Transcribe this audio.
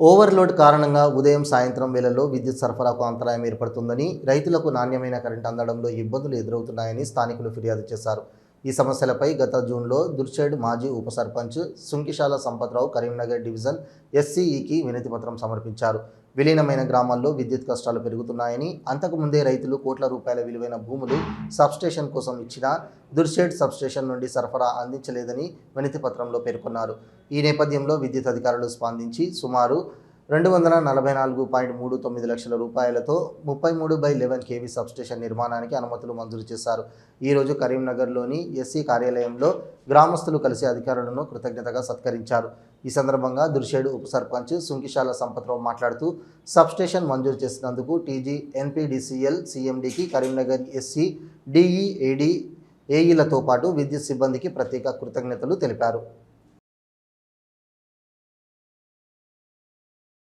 Overload కారణంగా ఉదయం సాయంత్రం వేళల్లో విద్యుత్ సరఫరాకు అంతరాయం ఏర్పడుతుందని రైతులకు నాణ్యమైన కరెంట్ అందడంలో ఇబ్బందులు ఎదురవుతున్నాయని స్థానికులు ఫిర్యాదు చేశారు. ఈ సమస్యలపై గత జూన్లో దుర్చేడ్ మాజీ ఉప సర్పంచ్ సుంకిశాల సంపత్రావు కరీంనగర్ డివిజన్ ఎస్సీఈకి వినతిపత్రం సమర్పించారు. విలీనమైన గ్రామాల్లో విద్యుత్ కష్టాలు పెరుగుతున్నాయని అంతకుముందే రైతులు కోట్ల రూపాయల విలువైన భూములు సబ్స్టేషన్ కోసం ఇచ్చినా దుర్షేడ్ సబ్స్టేషన్ నుండి సరఫరా అందించలేదని వినతిపత్రంలో పేర్కొన్నారు. ఈ నేపథ్యంలో విద్యుత్ అధికారులు స్పందించి సుమారు రెండు వందల నలభై నాలుగు పాయింట్ మూడు తొమ్మిది లక్షల రూపాయలతో ముప్పై మూడు బై లెవెన్ కేవీ సబ్స్టేషన్ నిర్మాణానికి అనుమతులు మంజూరు చేశారు. ఈరోజు కరీంనగర్లోని ఎస్సీ కార్యాలయంలో గ్రామస్తులు కలిసి అధికారులను కృతజ్ఞతగా సత్కరించారు. ఈ సందర్భంగా దుర్షేడు ఉప సర్పంచ్ సుంకిశాల సంపత్రావు మాట్లాడుతూ సబ్స్టేషన్ మంజూరు చేసినందుకు టీజీ ఎన్పీడీసీఎల్ సీఎండీకి కరీంనగర్ ఎస్సీ డిఈఏడి ఏఈలతో పాటు విద్యుత్ సిబ్బందికి ప్రత్యేక కృతజ్ఞతలు తెలిపారు.